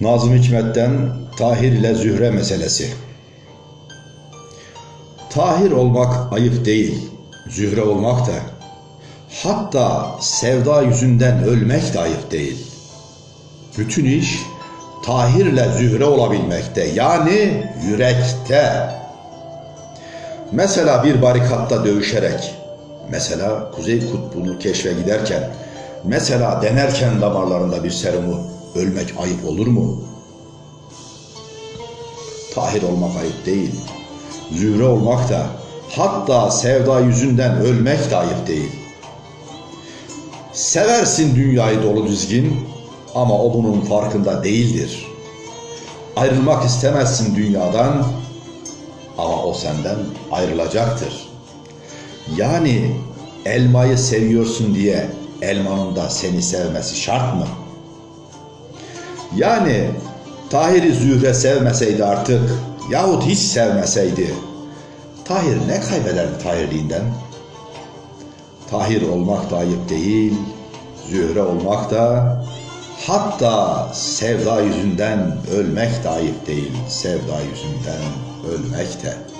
Nazım Hikmet'ten Tahir ile Zühre meselesi. Tahir olmak ayıp değil, Zühre olmak da. Hatta sevda yüzünden ölmek de ayıp değil. Bütün iş Tahir'le Zühre olabilmekte yani yürekte. Mesela bir barikatta dövüşerek, mesela Kuzey Kutbu'nu keşfe giderken, mesela denerken damarlarında bir serumu ölmek ayıp olur mu? Tahir olmak ayıp değil. Zühre olmak da, hatta sevda yüzünden ölmek de ayıp değil. Seversin dünyayı dolu düzgün ama o bunun farkında değildir. Ayrılmak istemezsin dünyadan ama o senden ayrılacaktır. Yani elmayı seviyorsun diye elmanın da seni sevmesi şart mı? Yani Tahir'i Zühre sevmeseydi artık yahut hiç sevmeseydi Tahir ne kaybederdi Tahirliğinden? Tahir olmak da ayıp değil, Zühre olmak da hatta sevda yüzünden ölmek de ayıp değil, sevda yüzünden ölmek de.